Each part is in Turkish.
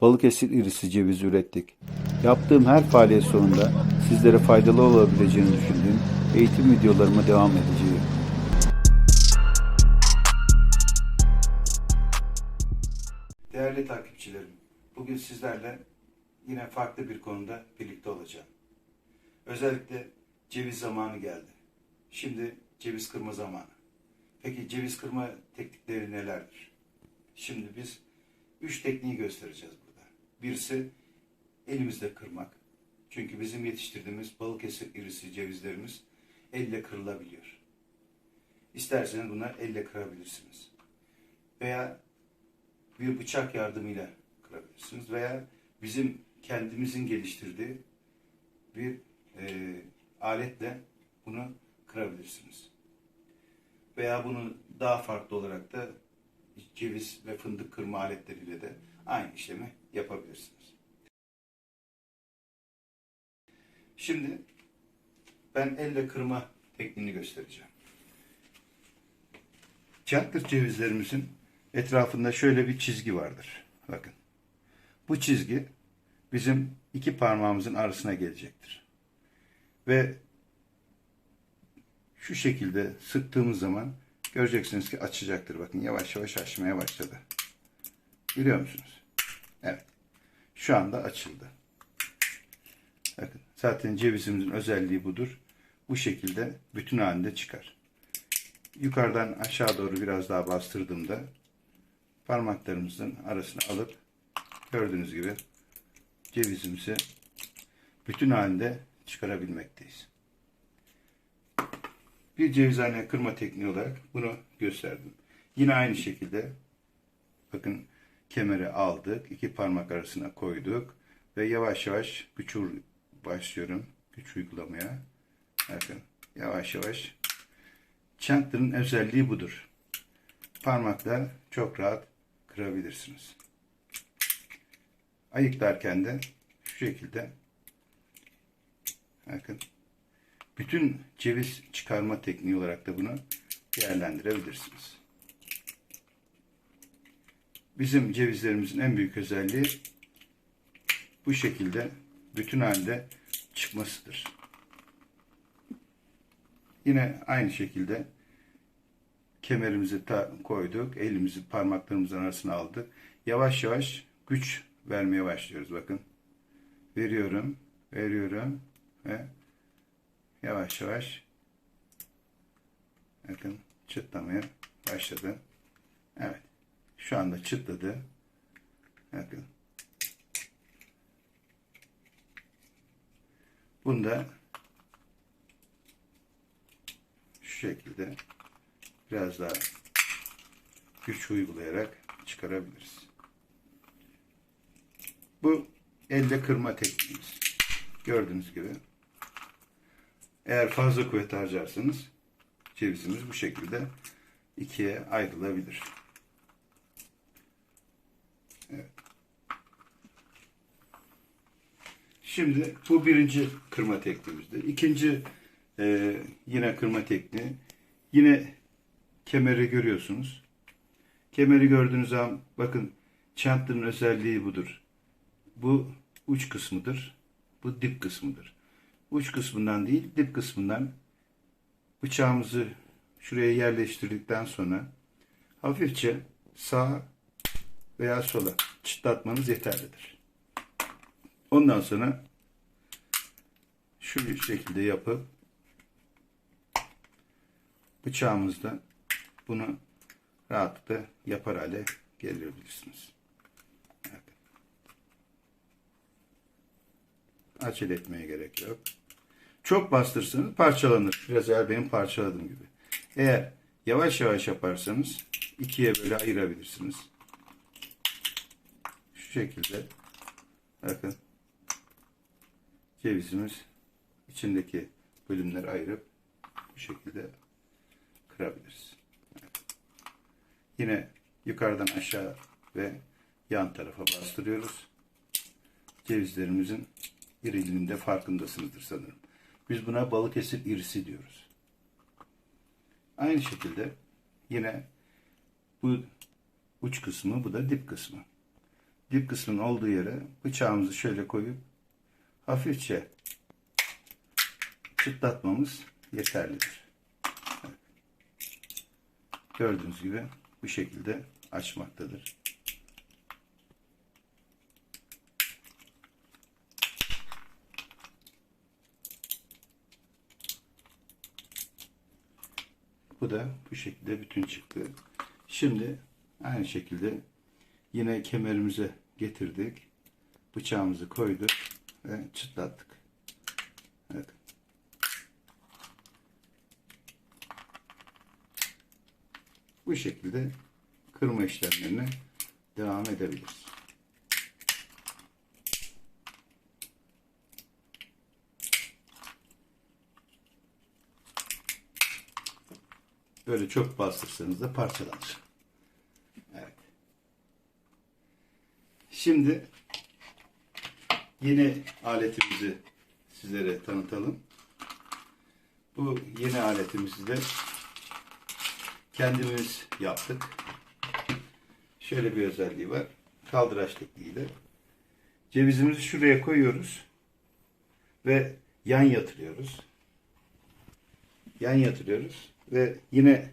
Balıkesir irisi ceviz ürettik. Yaptığım her faaliyet sonunda sizlere faydalı olabileceğini düşündüğüm eğitim videolarıma devam edeceğim. Değerli takipçilerim, bugün sizlerle yine farklı bir konuda birlikte olacağım. Özellikle ceviz zamanı geldi. Şimdi ceviz kırma zamanı. Peki ceviz kırma teknikleri nelerdir? Şimdi biz üç tekniği göstereceğiz. Birisi elimizde kırmak. Çünkü bizim yetiştirdiğimiz Balıkesir irisi cevizlerimiz elle kırılabiliyor. İsterseniz bunlar elle kırabilirsiniz. Veya bir bıçak yardımıyla kırabilirsiniz. Veya bizim kendimizin geliştirdiği bir e, aletle bunu kırabilirsiniz. Veya bunu daha farklı olarak da ceviz ve fındık kırma aletleriyle de aynı işlemi yapabilirsiniz. Şimdi ben elle kırma tekniğini göstereceğim. Çankır cevizlerimizin etrafında şöyle bir çizgi vardır. Bakın. Bu çizgi bizim iki parmağımızın arasına gelecektir. Ve şu şekilde sıktığımız zaman göreceksiniz ki açacaktır. Bakın yavaş yavaş açmaya başladı. Biliyor musunuz? Evet. Şu anda açıldı. Bakın zaten cevizimizin özelliği budur. Bu şekilde bütün halinde çıkar. Yukarıdan aşağı doğru biraz daha bastırdığımda parmaklarımızın arasına alıp gördüğünüz gibi cevizimizi bütün halinde çıkarabilmekteyiz. Bir cevizhane kırma tekniği olarak bunu gösterdim. Yine aynı şekilde bakın kemeri aldık, iki parmak arasına koyduk ve yavaş yavaş güç başlıyorum güç uygulamaya. Bakın yavaş yavaş. Çantırın özelliği budur. Parmakla çok rahat kırabilirsiniz. Ayıklarken de şu şekilde bakın bütün ceviz çıkarma tekniği olarak da bunu değerlendirebilirsiniz. Bizim cevizlerimizin en büyük özelliği bu şekilde bütün halde çıkmasıdır. Yine aynı şekilde kemerimizi koyduk, elimizi parmaklarımızın arasına aldık. Yavaş yavaş güç vermeye başlıyoruz. Bakın. Veriyorum, veriyorum ve yavaş yavaş bakın çıtlamaya başladı. Evet. Şu anda çıtladı. Bakın. Bunda şu şekilde biraz daha güç uygulayarak çıkarabiliriz. Bu elde kırma tekniğimiz. Gördüğünüz gibi. Eğer fazla kuvvet harcarsanız cevizimiz bu şekilde ikiye ayrılabilir. Evet. Şimdi bu birinci kırma tekniğimizdir. İkinci e, yine kırma tekniği. Yine kemeri görüyorsunuz. Kemeri gördüğünüz zaman bakın çantının özelliği budur. Bu uç kısmıdır. Bu dip kısmıdır. Uç kısmından değil dip kısmından bıçağımızı şuraya yerleştirdikten sonra hafifçe sağa veya sola çıtlatmanız yeterlidir. Ondan sonra şu şekilde yapıp bıçağımızda bunu rahatlıkla yapar hale gelebilirsiniz. Acele etmeye gerek yok. Çok bastırsanız parçalanır. Biraz eğer benim parçaladığım gibi. Eğer yavaş yavaş yaparsanız ikiye böyle ayırabilirsiniz. Şu şekilde bakın cevizimiz içindeki bölümleri ayırıp bu şekilde kırabiliriz. Yine yukarıdan aşağı ve yan tarafa bastırıyoruz. Cevizlerimizin iriliğinde farkındasınızdır sanırım. Biz buna Balıkesir irisi diyoruz. Aynı şekilde yine bu uç kısmı, bu da dip kısmı. Dip kısmın olduğu yere bıçağımızı şöyle koyup hafifçe çıtlatmamız yeterlidir. Evet. Gördüğünüz gibi bu şekilde açmaktadır. Bu da bu şekilde bütün çıktı. Şimdi aynı şekilde yine kemerimize getirdik. Bıçağımızı koyduk ve çıtlattık. Evet. Bu şekilde kırma işlemlerine devam edebiliriz. Böyle çok bastırsanız da parçalanır. Evet. Şimdi yeni aletimizi sizlere tanıtalım. Bu yeni aletimizi de kendimiz yaptık. Şöyle bir özelliği var. Kaldıraç tekniğiyle. Cevizimizi şuraya koyuyoruz ve yan yatırıyoruz. Yan yatırıyoruz ve yine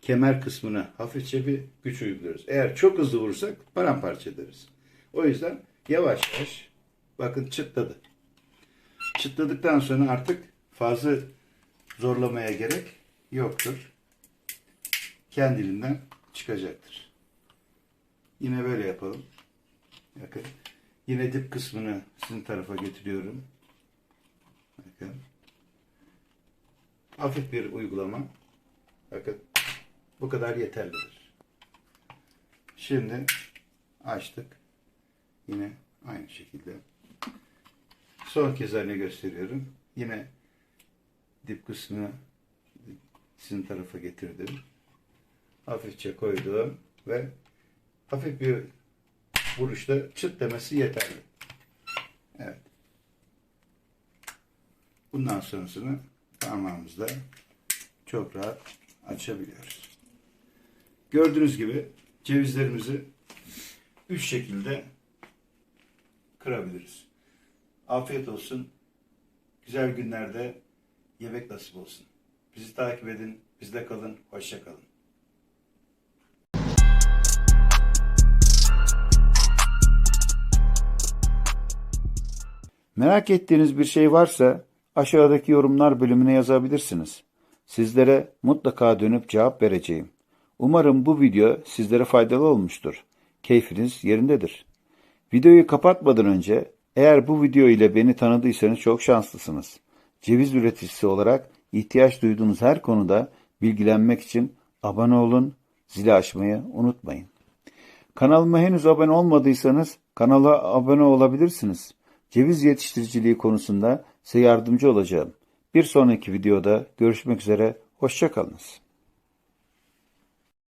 kemer kısmına hafifçe bir güç uyguluyoruz. Eğer çok hızlı vurursak paramparça ederiz. O yüzden yavaş yavaş bakın çıtladı. Çıtladıktan sonra artık fazla zorlamaya gerek yoktur. Kendiliğinden çıkacaktır. Yine böyle yapalım. Bakın. Yine dip kısmını sizin tarafa getiriyorum. Bakın. Hafif bir uygulama. Bakın. Bu kadar yeterlidir. Şimdi açtık. Yine aynı şekilde. Son kez haline gösteriyorum. Yine dip kısmını sizin tarafa getirdim. Hafifçe koydum ve hafif bir vuruşta çıt demesi yeterli. Evet. Bundan sonrasını parmağımızla çok rahat açabiliyoruz. Gördüğünüz gibi cevizlerimizi üç şekilde kırabiliriz. Afiyet olsun. Güzel günlerde yemek nasip olsun. Bizi takip edin. Bizde kalın. Hoşça kalın. Merak ettiğiniz bir şey varsa aşağıdaki yorumlar bölümüne yazabilirsiniz. Sizlere mutlaka dönüp cevap vereceğim. Umarım bu video sizlere faydalı olmuştur. Keyfiniz yerindedir. Videoyu kapatmadan önce eğer bu video ile beni tanıdıysanız çok şanslısınız. Ceviz üreticisi olarak ihtiyaç duyduğunuz her konuda bilgilenmek için abone olun, zili açmayı unutmayın. Kanalıma henüz abone olmadıysanız kanala abone olabilirsiniz. Ceviz yetiştiriciliği konusunda size yardımcı olacağım. Bir sonraki videoda görüşmek üzere, hoşçakalınız.